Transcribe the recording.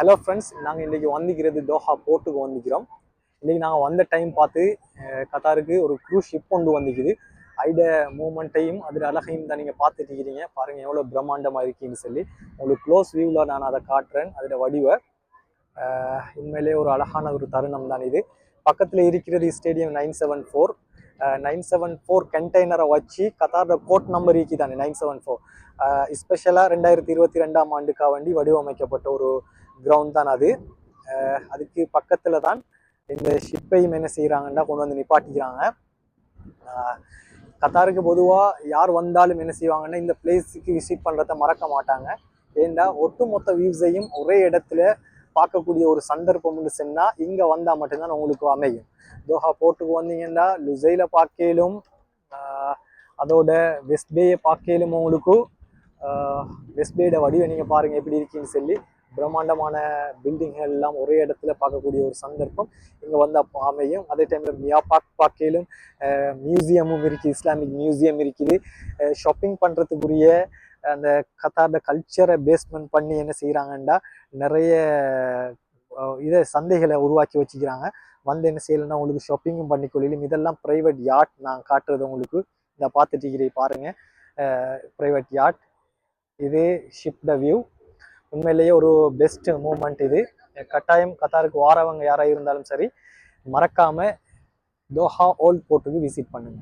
Hello friends நாங்கள் இன்றைக்கி வந்திக்கிறது Doha போர்ட்டுக்கு வந்திக்கிறோம். இன்றைக்கி நாங்கள் வந்த டைம் பார்த்து கத்தாருக்கு ஒரு க்ரூஸ் ஷிப் கொண்டு வந்திக்குது. ஐட மூமெண்ட்டையும் அதில் அழகையும் தான் நீங்கள் பார்த்துட்டு இருக்கிறீங்க பாருங்கள் எவ்வளோ பிரம்மாண்டமாக இருக்குன்னு சொல்லி. உங்களுக்கு க்ளோஸ் வியூவில் நான் அதை காட்டுறேன் அதில் வடிவை. உண்மையிலே ஒரு அழகான ஒரு தருணம் தான் இது. பக்கத்தில் இருக்கிறது stadium nine seven four. Nine seven four கண்டெய்னரை வச்சு கத்தாரோட கோட் நம்பர் இருக்கு தானே நைன் செவன் ஃபோர். ஸ்பெஷலாக ரெண்டாயிரத்தி இருபத்தி ரெண்டாம் ஆண்டுக்காக வேண்டி வடிவமைக்கப்பட்ட ஒரு கிரவுண்ட் தான் அது. அதுக்கு பக்கத்தில் தான் இந்த ஷிப்பையும் என்ன செய்கிறாங்கன்னா கொண்டு வந்து நிப்பாட்டிக்கிறாங்க. கத்தாருக்கு பொதுவாக யார் வந்தாலும் என்ன செய்வாங்கன்னா இந்த பிளேஸுக்கு விசிட் பண்ணுறத மறக்க மாட்டாங்க. ஏண்டா ஒட்டுமொத்த வியூஸையும் ஒரே இடத்துல பார்க்கக்கூடிய ஒரு சந்தர்ப்பம்னு சொன்னால் இங்கே வந்தால் மட்டும்தான் உங்களுக்கு அமையும். தோஹா போர்ட்டுக்கு வந்தீங்கன்னா லுசைல பார்க்கலும் அதோட வெஸ்ட் பேயை பார்க்கலும் உங்களுக்கு. வெஸ்ட் பேயோட வடிவை நீங்கள் பாருங்கள் எப்படி இருக்குன்னு சொல்லி. பிரம்மாண்டமான பில்டிங்கள் எல்லாம் ஒரே இடத்துல பார்க்கக்கூடிய ஒரு சந்தர்ப்பம். இங்கே வந்து அப்போ அமையும். அதே டைமில் மியா பார்க் பார்க்கலும் மியூசியமும் இருக்குது இஸ்லாமிக் மியூசியம் இருக்குது. ஷாப்பிங் பண்ணுறதுக்குரிய அந்த கத்தாரோட கல்ச்சரை பேஸ்மெண்ட் பண்ணி என்ன செய்கிறாங்கன்னா நிறைய இதை சந்தைகளை உருவாக்கி வச்சுக்கிறாங்க. வந்து என்ன செய்யலைன்னா உங்களுக்கு ஷாப்பிங்கும் பண்ணிக்கொள்ளும் இதெல்லாம் ப்ரைவேட் யாட் நான் காட்டுறது உங்களுக்கு. இதை பார்த்துட்டு இருக்கிறீங்க பாருங்கள் ப்ரைவேட் யாட் இது ஷிப்ட வியூ உண்மையிலேயே ஒரு பெஸ்ட் மூமெண்ட் இது. கட்டாயம் கத்தாருக்கு வாரவங்க யாராக இருந்தாலும் சரி மறக்காம தோஹா ஓல்ட் போர்ட்டுக்கு விசிட் பண்ணுங்க.